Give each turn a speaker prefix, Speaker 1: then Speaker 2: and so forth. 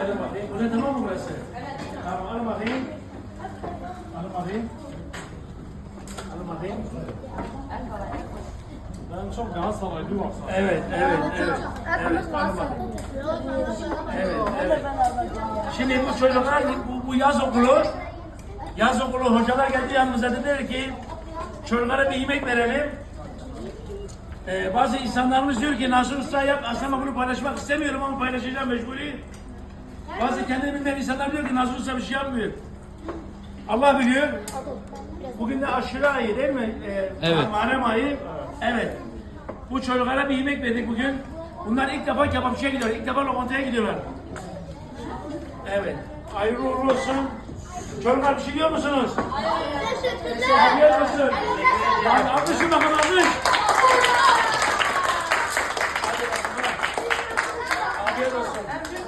Speaker 1: Gelin bakayım. Bu ne tamam mı burası? Tamam alın bakayım. Alın bakayım. Alın bakayım.
Speaker 2: Ben çok Galatasaraylıyım aslında.
Speaker 1: Evet, evet, evet. Evet, alın bakayım. Evet, evet. Şimdi bu çocuklar, bu, bu yaz okulu, yaz okulu hocalar geldi yanımıza dediler ki, çocuklara bir yemek verelim. Ee, bazı insanlarımız diyor ki Nasır Usta yap, aslında bunu paylaşmak istemiyorum ama paylaşacağım mecburi. Bazı kendini bilmeyen insanlar diyor ki Nasır Usta bir şey yapmıyor. Allah biliyor. Bugün de aşırı ayı değil mi? Ee,
Speaker 3: Evet.
Speaker 1: Muharrem ayı. Evet. Bu çocuklara bir yemek verdik bugün. Bunlar ilk defa kebapçıya gidiyorlar. İlk defa lokantaya gidiyorlar. Evet. Hayırlı uğurlu olsun. Çocuklar bir şey diyor musunuz? Afiyet olsun. Hadi alkışın bakalım alkış. Afiyet olsun.